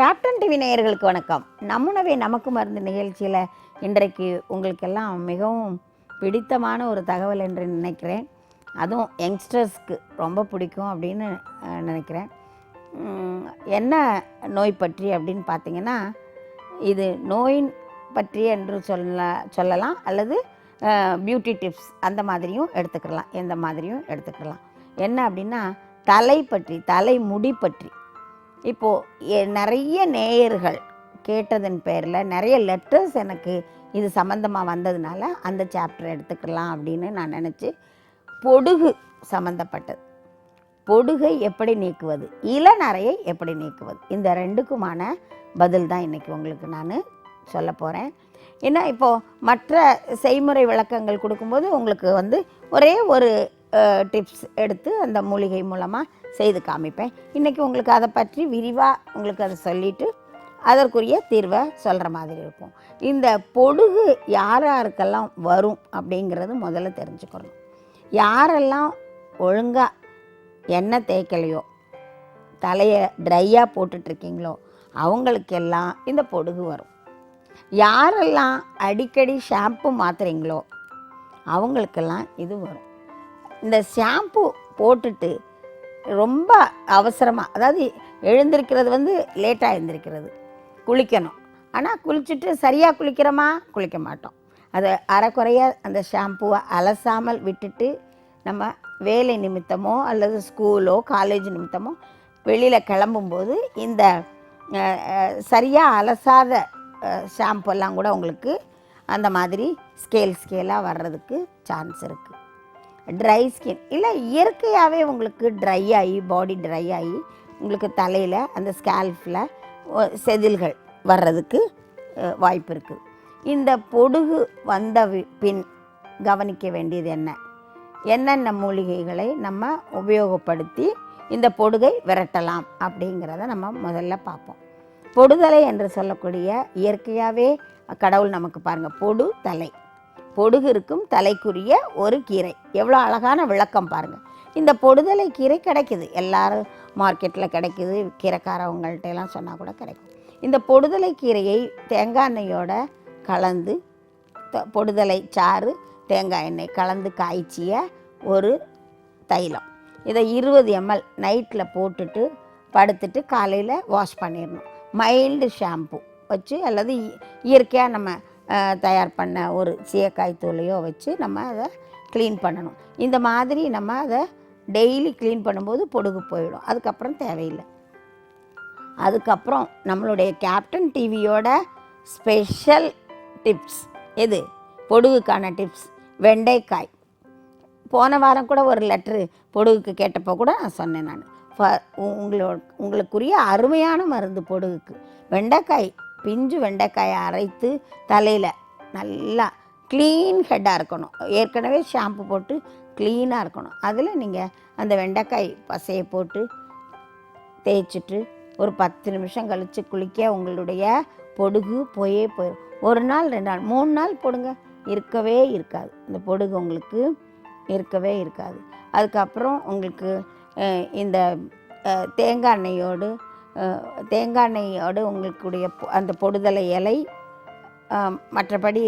Captain TV நேயர்களுக்கு வணக்கம். நம்முனவே நமக்கு மருந்து நிகழ்ச்சியில் இன்றைக்கு உங்களுக்கெல்லாம் மிகவும் பிடித்தமான ஒரு தகவல் என்று நினைக்கிறேன். அதுவும் யங்ஸ்டர்ஸ்க்கு ரொம்ப பிடிக்கும் அப்படின்னு நினைக்கிறேன். என்ன நோய் பற்றி அப்படின்னு பார்த்தீங்கன்னா இது நோயின் பற்றி என்று சொல்ல சொல்லலாம். அல்லது பியூட்டி டிப்ஸ் அந்த மாதிரியும் எடுத்துக்கலாம். எந்த மாதிரியும் எடுத்துக்கலாம். என்ன அப்படின்னா தலை பற்றி தலை முடி பற்றி. இப்போது நிறைய நேயர்கள் கேட்டதன் பேரில் நிறைய லெட்டர்ஸ் எனக்கு இது சம்மந்தமாக வந்ததுனால அந்த சாப்டர் எடுத்துக்கலாம் அப்படின்னு நான் நினச்சி பொடுகு சம்மந்தப்பட்டது பொடுகை எப்படி நீக்குவது? இளநரையை எப்படி நீக்குவது? இந்த ரெண்டுக்குமான பதில் தான் இன்றைக்கி உங்களுக்கு நான் சொல்ல போகிறேன் ஏன்னா இப்போது மற்ற செய்முறை விளக்கங்கள் கொடுக்கும்போது உங்களுக்கு வந்து ஒரே ஒரு டிப்ஸ் எடுத்து அந்த மூலிகை மூலமாக செய்து காமிப்பேன். இன்றைக்கி உங்களுக்கு அதை பற்றி விரிவாக உங்களுக்கு அதை சொல்லிவிட்டு அதற்குரிய தீர்வை சொல்கிற மாதிரி இருக்கும் இந்த பொடுகு யார் யாருக்கெல்லாம் வரும் அப்படிங்கிறது முதல்ல தெரிஞ்சுக்கணும். யாரெல்லாம் ஒழுங்காக எண்ணெய் தேய்க்கலையோ தலையை ட்ரையாக போட்டுட்ருக்கீங்களோ அவங்களுக்கெல்லாம் இந்த பொடுகு வரும். யாரெல்லாம் அடிக்கடி ஷாம்பு மாத்துறீங்களோ அவங்களுக்கெல்லாம் இது வரும். இந்த ஷாம்பு போட்டுட்டு ரொம்ப அவசரமாக அதாவது எழுந்திருக்கிறது வந்து லேட்டாக எழுந்திருக்கிறது குளிக்கணும். ஆனால் குளிச்சுட்டு சரியாக குளிக்கிறோமா? குளிக்க மாட்டோம். அதை அரைக்குறைய அந்த ஷாம்புவை அலசாமல் விட்டுட்டு நம்ம வேலை நிமித்தமோ அல்லது ஸ்கூலோ காலேஜ் நிமித்தமோ வெளியில் கிளம்பும்போது இந்த சரியாக அலசாத ஷாம்பு எல்லாம் கூட உங்களுக்கு அந்த மாதிரி ஸ்கேல் ஸ்கேலாக வர்றதுக்கு சான்ஸ் இருக்குது ட்ரை ஸ்கின் இல்லை இயற்கையாகவே உங்களுக்கு ட்ரை ஆகி பாடி ட்ரை ஆகி உங்களுக்கு தலையில் அந்த ஸ்கேல்ஃபில் செதில்கள் வர்றதுக்கு வாய்ப்பு இருக்குது இந்த பொடுகு வந்த பின் கவனிக்க வேண்டியது என்ன? என்னென்ன மூலிகைகளை நம்ம உபயோகப்படுத்தி இந்த பொடுகை விரட்டலாம் அப்படிங்கிறத நம்ம முதல்ல பார்ப்போம். பொடுதலை என்று சொல்லக்கூடிய இயற்கையாகவே கடவுள் நமக்கு பாருங்கள் பொடு தலை பொடுகிருக்கும் தலைக்குரிய ஒரு கீரை. எவ்வளோ அழகான விளக்கம் பாருங்கள் இந்த பொடுதலை கீரை கிடைக்குது. எல்லாரும் மார்க்கெட்டில் கிடைக்குது. கீரைக்காரவங்கள்ட்ட எல்லாம் சொன்னால் கூட கிடைக்கும். இந்த பொடுதலை கீரையை தேங்காய் எண்ணெயோட கலந்து த- பொடுதலை சாறு தேங்காய் எண்ணெய் கலந்து காய்ச்சிய ஒரு தைலம். இதை இருபது எம்எல் நைட்டில் போட்டுட்டு படுத்துட்டு காலையில் வாஷ் பண்ணிடணும். மைல்டு ஷாம்பு வச்சு அல்லது இ- இயற்கையாக நம்ம தயார் பண்ண ஒரு சீயக்காய் தூளையோ வச்சு நம்ம அதை க்ளீன் பண்ணணும். இந்த மாதிரி நம்ம அதை டெய்லி க்ளீன் பண்ணும்போது பொடுகு போயிடும். அதுக்கப்புறம் தேவையில்லை. அதுக்கப்புறம் நம்மளுடைய கேப்டன் டிவியோட ஸ்பெஷல் டிப்ஸ் எது? பொடுகுக்கான டிப்ஸ் வெண்டைக்காய். போன வாரம் கூட ஒரு லெட்ரு பொடுகுக்கு கேட்டப்போ கூட நான் சொன்னேன் நான். உங்களோட உங்களுக்குரிய அருமையான மருந்து பொடுகுக்கு. வெண்டைக்காய் பிஞ்சு வெண்டைக்காயை அரைத்து தலையில் நல்லா க்ளீன் ஹெட்டாக இருக்கணும். ஏற்கனவே ஷாம்பு போட்டு க்ளீனாக இருக்கணும். அதில் நீங்கள் அந்த வெண்டைக்காய் பசையை போட்டு தேய்ச்சிட்டு ஒரு பத்து நிமிஷம் கழித்து குளிக்க உங்களுடைய பொடுகு போயே போயிடும் ஒரு நாள் ரெண்டு நாள் மூணு நாள் போடுங்க. இருக்கவே இருக்காது. இந்த பொடுகு உங்களுக்கு இருக்கவே இருக்காது. அதுக்கப்புறம் உங்களுக்கு இந்த தேங்காய் எண்ணெயோடு தேங்காய் எண்ணெயோடு உங்களுக்குடைய அந்த பொடுதலை இலை மற்றபடி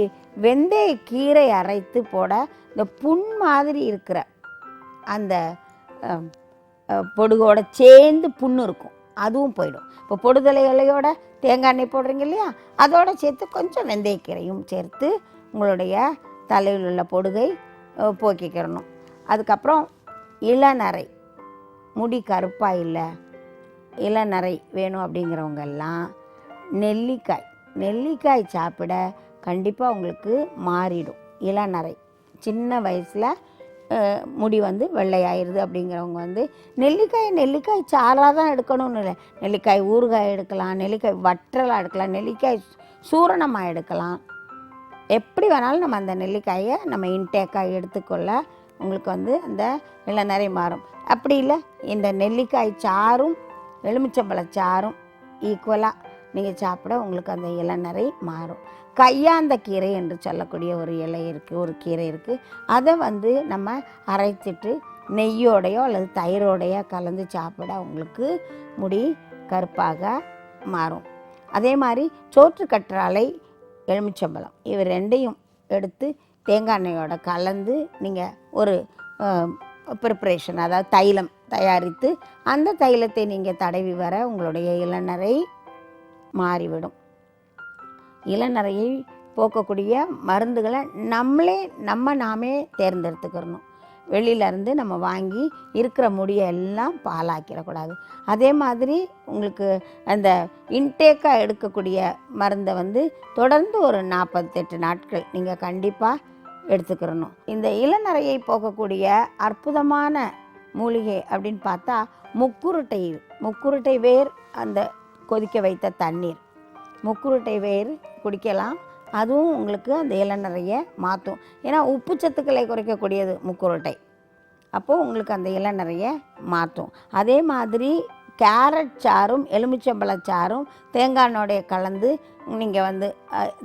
வெந்தய கீரை அரைத்து போட இந்த புண் மாதிரி இருக்கிற அந்த பொடுகோட சேர்ந்து புண்ணு இருக்கும். அதுவும் போயிடும். இப்போ பொடுதலை இலையோட தேங்காய் எண்ணெய் போடுறீங்க இல்லையா? அதோட சேர்த்து கொஞ்சம் வெந்தயக்கீரையும் சேர்த்து உங்களுடைய தலையில் உள்ள பொடுகை போக்கிக்கிறணும் அதுக்கப்புறம் இளநரை. முடி கருப்பாக இல்லை இளநரை வேணும் அப்படிங்கிறவங்க எல்லாம் நெல்லிக்காய். நெல்லிக்காய் சாப்பிட கண்டிப்பாக உங்களுக்கு மாறிடும். இளநரை. சின்ன வயசில் முடி வந்து வெள்ளையாயிருது அப்படிங்கிறவங்க வந்து நெல்லிக்காய் நெல்லிக்காய் சாராக தான் எடுக்கணும்னு இல்லை. நெல்லிக்காய் ஊறுகாய் எடுக்கலாம் நெல்லிக்காய் வற்றலாக எடுக்கலாம் நெல்லிக்காய் சூரணமாக எடுக்கலாம். எப்படி வேணாலும் நம்ம அந்த நெல்லிக்காயை நம்ம இன்டேக்காக எடுத்துக்கொள்ள உங்களுக்கு வந்து அந்த இளநரை மாறும். அப்படி இல்லை இந்த நெல்லிக்காய் சாறும் எலுமிச்சம்பழச்சாரும் ஈக்குவலாக நீங்கள் சாப்பிட உங்களுக்கு அந்த இளநரை மாறும். கையாந்த கீரை என்று சொல்லக்கூடிய ஒரு இலை இருக்குது ஒரு கீரை இருக்குது அதை வந்து நம்ம அரைச்சிட்டு நெய்யோடையோ அல்லது தயிரோடையோ கலந்து சாப்பிட உங்களுக்கு முடி கருப்பாக மாறும். அதே மாதிரி சோற்று கற்றாழை எலுமிச்சம்பழம் இவை ரெண்டையும் எடுத்து தேங்காய் எண்ணெயோட கலந்து நீங்கள் ஒரு ப்ரிப்பரேஷன் அதாவது தைலம் தயாரித்து அந்த தைலத்தை நீங்கள் தடவி வர உங்களுடைய இளநரை மாறிவிடும். இளநரையை போக்கக்கூடிய மருந்துகளை நம்மளே நம்ம நாமே தேர்ந்தெடுத்துக்கிறணும். வெளியிலேருந்து நம்ம வாங்கி இருக்கிற முடியை எல்லாம் பாலாக்கிடக்கூடாது அதே மாதிரி உங்களுக்கு அந்த இன்டேக்காக எடுக்கக்கூடிய மருந்தை வந்து தொடர்ந்து ஒரு நாற்பத்தெட்டு நாட்கள் நீங்கள் கண்டிப்பாக எடுத்துக்கிறணும். இந்த இளநரையை போகக்கூடிய அற்புதமான மூலிகை அப்படின்னு பார்த்தா முக்குருட்டை முக்குருட்டை வேர் அந்த கொதிக்க வைத்த தண்ணீர். முக்குருட்டை வேர் குடிக்கலாம். அதுவும் உங்களுக்கு அந்த இளநரையை மாற்றும். ஏன்னா உப்பு சத்துக்களை குறைக்கக்கூடியது முக்குருட்டை. அப்போது உங்களுக்கு அந்த இளநரையை மாற்றும். அதே மாதிரி கேரட் சாறும் எலுமிச்சம்பழச்சாரும் தேங்காய் எண்ணெயோடைய கலந்து நீங்கள் வந்து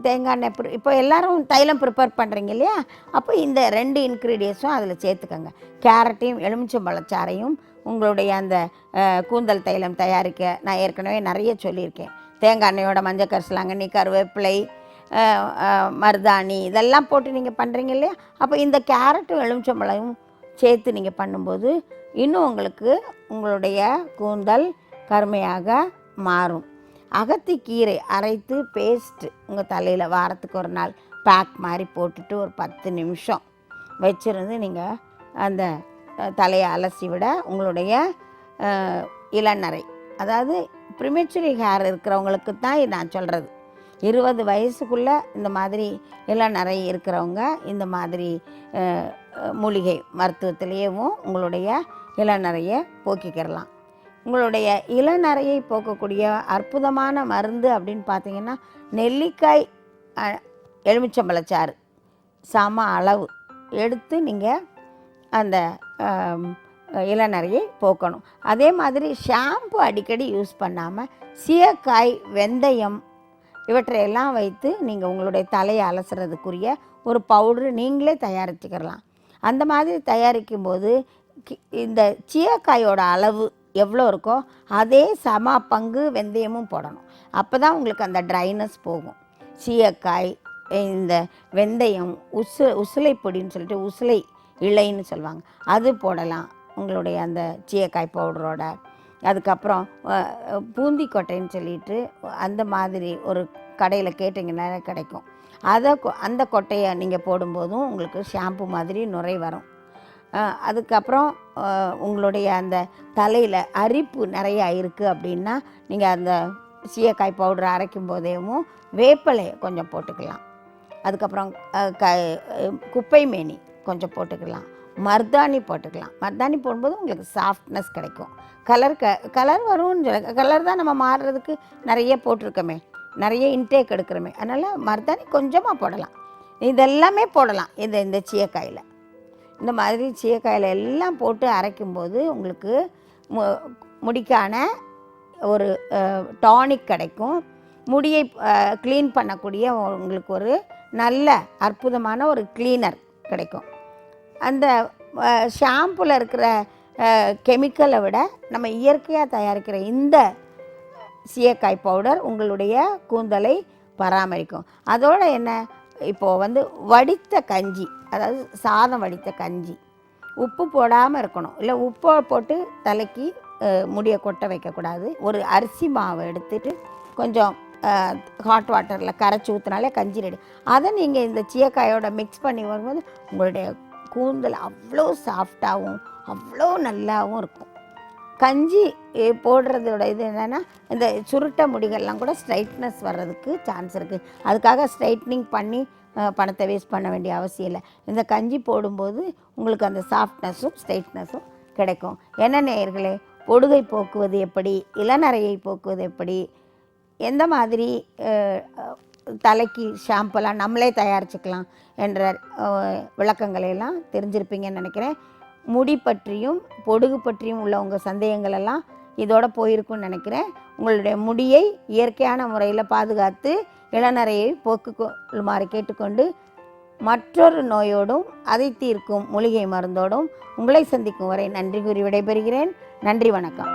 தேங்காய் எண்ணெய் ப்ரி- இப்போ எல்லோரும் தைலம் ப்ரிப்பேர் பண்ணுறீங்க இல்லையா? அப்போ இந்த ரெண்டு இன்க்ரீடியன்ஸும் அதில் சேர்த்துக்கோங்க. கேரட்டையும் எலுமிச்சம்பழச்சாரையும் உங்களுடைய அந்த கூந்தல் தைலம் தயாரிக்க நான் ஏற்கனவே நிறைய சொல்லியிருக்கேன். தேங்காய் எண்ணெயோட மஞ்சள் கரிசலாங்கண்ணி கருவேப்பிலை மருதாணி இதெல்லாம் போட்டு நீங்கள் பண்ணுறீங்க இல்லையா? அப்போ இந்த கேரட்டும் எலுமிச்சம்பழமும் சேர்த்து நீங்கள் பண்ணும்போது இன்னும் உங்களுக்கு உங்களுடைய கூந்தல் கருமையாக மாறும். அகத்திக்கீரை அரைத்து பேஸ்ட்டு உங்கள் தலையில் வாரத்துக்கு ஒரு நாள் பேக் மாதிரி போட்டுட்டு ஒரு பத்து நிமிஷம் வச்சுருந்து நீங்கள் அந்த தலையை அலசி விட உங்களுடைய இளநரை அதாவது ப்ரிமெச்சுரி ஹேர் இருக்கிறவங்களுக்கு தான் நான் சொல்கிறது இருபது வயசுக்குள்ளே இந்த மாதிரி இளநரை இருக்கிறவங்க இந்த மாதிரி மூலிகை மருத்துவத்திலேயும் உங்களுடைய இளநரையை போக்கிக்கிறலாம் உங்களுடைய இளநரையை போக்கக்கூடிய அற்புதமான மருந்து அப்படின்னு பார்த்தீங்கன்னா நெல்லிக்காய் எலுமிச்சம்பழச்சாறு. சம அளவு எடுத்து நீங்கள் அந்த இளநரையை போக்கணும். அதே மாதிரி ஷாம்பு அடிக்கடி யூஸ் பண்ணாமல் சீயக்காய் வெந்தயம் இவற்றையெல்லாம் வைத்து நீங்கள் உங்களுடைய தலையை அலசுறதுக்குரிய ஒரு பவுடரு நீங்களே தயாரிச்சுக்கிறலாம் அந்த மாதிரி தயாரிக்கும் போது இந்த சீயக்காயோட அளவு எவ்வளோ இருக்கோ அதே சம பங்கு வெந்தயமும் போடணும். அப்போ தான் உங்களுக்கு அந்த ட்ரைனஸ் போகும். சீயக்காய் இந்த வெந்தயம் உசு உசுலை பொடின்னு சொல்லிட்டு உசுலை இலைன்னு சொல்லுவாங்க. அது போடலாம். உங்களுடைய அந்த சீயக்காய் பவுடரோட. அதுக்கப்புறம் பூந்திக்கொட்டைன்னு சொல்லிட்டு அந்த மாதிரி ஒரு கடையில் கேட்டிங்கன்னா கிடைக்கும். அதை கொ- அந்த கொட்டையை நீங்கள் போடும்போதும் உங்களுக்கு ஷாம்பு மாதிரி நுரை வரும். அதுக்கப்புறம் உங்களுடைய அந்த தலையில் அரிப்பு நிறையா இருக்குது அப்படின்னா நீங்கள் அந்த சீயக்காய் பவுடர் அரைக்கும் போதேவும் வேப்பலை கொஞ்சம் போட்டுக்கலாம். அதுக்கப்புறம் க குப்பை மேனி கொஞ்சம் போட்டுக்கலாம். மருதாணி போட்டுக்கலாம். மர்தாணி போடும்போது உங்களுக்கு சாஃப்ட்னஸ் கிடைக்கும். கலர் க கலர் வரும்னு கலர் தான் நம்ம மாறுறதுக்கு நிறைய போட்டிருக்கோமே. நிறைய இன்டேக் எடுக்கிறோமே. அதனால் மருதாணி கொஞ்சமாக போடலாம். இதெல்லாமே போடலாம். இந்த இந்த சீயக்காயில். இந்த மாதிரி சீயக்காயில் எல்லாம் போட்டு அரைக்கும்போது உங்களுக்கு மு முடிக்கான ஒரு டானிக் கிடைக்கும். முடியை க்ளீன் பண்ணக்கூடிய உங்களுக்கு ஒரு நல்ல அற்புதமான ஒரு க்ளீனர் கிடைக்கும். அந்த ஷாம்புல இருக்கிற கெமிக்கலை விட நம்ம இயற்கையாக தயாரிக்கிற இந்த சீயக்காய் பவுடர் உங்களுடைய கூந்தலை பராமரிக்கும். அதோடு என்ன? இப்போது வந்து வடித்த கஞ்சி அதாவது சாதம் வடித்த கஞ்சி. உப்பு போடாமல் இருக்கணும். இல்லை உப்பை போட்டு தலைக்கு முடியை கொட்ட வைக்கக்கூடாது. ஒரு அரிசி மாவை எடுத்துட்டு கொஞ்சம் ஹாட் வாட்டரில் கரைச்சி ஊற்றினாலே கஞ்சி ரெடி அதை நீங்கள் இந்த சீயக்காயோட மிக்ஸ் பண்ணி வரும்போது உங்களுடைய கூந்தல் அவ்வளோ சாஃப்டாகவும் அவ்வளோ நல்லாவும் இருக்கும். கஞ்சி போடுறதோட இது என்னென்னா இந்த சுருட்ட முடிகள்லாம் கூட ஸ்ட்ரைட்னஸ் வர்றதுக்கு சான்ஸ் இருக்குது அதுக்காக ஸ்ட்ரைட்னிங் பண்ணி பணத்தை வேஸ்ட் பண்ண வேண்டிய அவசியம் இல்லை. இந்த கஞ்சி போடும்போது உங்களுக்கு அந்த சாஃப்ட்னஸும் ஸ்ட்ரைட்னஸும் கிடைக்கும். என்ன நேயர்களே பொடுகை போக்குவது எப்படி? இளநரையை போக்குவது எப்படி? எந்த மாதிரி தலைக்கு ஷாம்பெல்லாம் நம்மளே தயாரிச்சுக்கலாம் என்ற விளக்கங்களையெல்லாம் தெரிஞ்சிருப்பீங்கன்னு நினைக்கிறேன். முடி பற்றியும் பொடுகு பற்றியும் உள்ள உங்கள் சந்தேகங்கள் எல்லாம் இதோட போயிருக்கும்னு நினைக்கிறேன். உங்களுடைய முடியை இயற்கையான முறையில் பாதுகாத்து இளநரையை போக்கு கொள்ளுமாறு கேட்டுக்கொண்டு மற்றொரு நோயோடும் அதை தீர்க்கும் மூலிகை மருந்தோடும் உங்களை சந்திக்கும் வரை நன்றி கூறி விடைபெறுகிறேன். நன்றி வணக்கம்.